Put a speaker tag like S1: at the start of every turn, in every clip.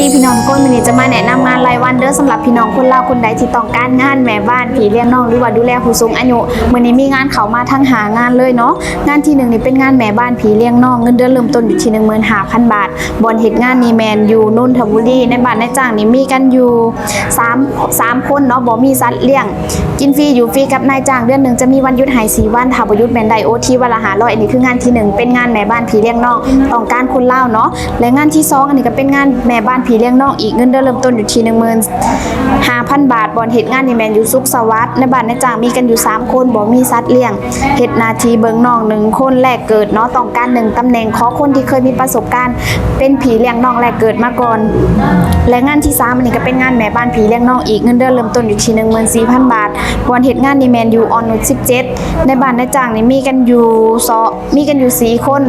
S1: ดีพี่น้องกคนวันนี้จะมาแนะนำงานรายวันเด้อสำหรับพี่น้องคนลาวคนใดที่ต้องการงานแม่บ้านผีเลี้ยงน้องหรือว่าดูแลผู้สูงอายุวันนี้มีงานเขามาทั้งหางานเลยเนาะงานที่หนึ่งนี่เป็นงานแม่บ้านผีเลี้ยงน้องเงินเดือนเริ่มต้นอยู่ที่หนึ่งหมื่นห้าพันบาทบอนเหตุงานนี้แมนอยู่นนทบุรีในบ้านในจ้างนี่มีกันอยู่สามสามคนเนาะบ่มีสัตว์เลี้ยง กินฟรีอยู่ฟรีกับนายจ้างเดือนหนึ่งจะมีวันหยุดหายสีวันถ้าบ่หยุดแมนไดโอทีวันละหาร้อยอันนี้คืองานที่หนึ่งเป็นงานแม่บ้านผีเลี้ยงน้องต้องการคนเล่าเนาะและงานที่สองอันนี้ก็เป็นงานแม่บ้านผเลี้ยงน้องอีกเงินเดือนเริ่มต้นอยู่ที่หนึ่งหมื่นห้าพันบาทบอนเหตุงานนี่แมนยู่สุขสวัสดในบ้านในจ้างมีกันอยู่สามคนบ่มีสัตว์เลี้ยงเหตุนาทีเบิงน้องหนึ่งคนแรกเกิดเนาะต้องการหนึ่งตำแหน่งขอคนที่เคยมีประสบการณ์ เป็นผีเลี้ยงน้องแรกเกิดมาก่อน และงานที่สามอันนี้ก็เป็นงานแม่บ้านผีเลี้ยงน้องอีกเงินเดือนเริ่มต้นอยู่ที่หนึ่งหมื่นสี่พันบาทบอนเหตุงานนี่แมนยูออนนุชสิบเจ็ดในบ้านในจ้างนี่มีกันอยู่สอมีกันอยู่สี่คน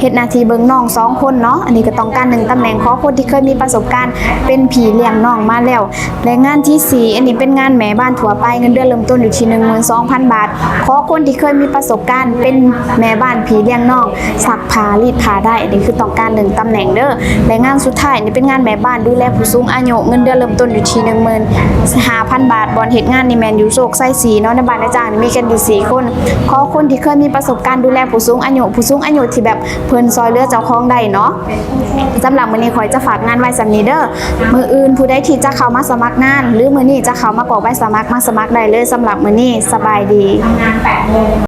S1: เหตุนาทีเบิงน้องสองคนเนาะอันนี้ก็ต้องการหนึ่งตำแหน่งขอคนที่เคยมีประสบการณ์ เป็นผีเลี้ยงน้องมาแล้วและงานที่สี่อันนี้เป็นงานแม่บ้านถั่วไปเงินเดือนเริ่มต้นอยู่ที่หนึ่งหมื่นสองพันบาท ขอคนที่เคยมีประสบการณ์เป็นแม่บ้านผีเลี้ยงน้องสักผารีดผาได้อันนี้คือต้องการหนึ่งตำแหน่งเด้อและงานสุดท้ายอันนี้เป็นงานแม่บ้านดูแลผู้สูงอายุเงินเดือนเริ่มต้นอยู่ที่หนึ่งหมื่นห้าพันบาทบอลเหตุงานนี่แมนอยู่โศกไส้สีเนาะในบ้านในจ้างนี่มีกันอยู่สี่คนขอคนที่เคยมีประสบการณ์ดูแลผู้สูงอายุผู้สูงอายุที่แบบเพิ่นซอยเลือเจ้าของได้เนาะสำหรับมื้อนี้ขอยจะฝากงานไว้สำนี้เด้อมืออื่นผู้ใดที่จะเข้ามาสมัครงาน หรือมือนี้จะเข้ามากรอกใบสมัครมาสมัครได้เลยสำหรับมือนี้สบายดี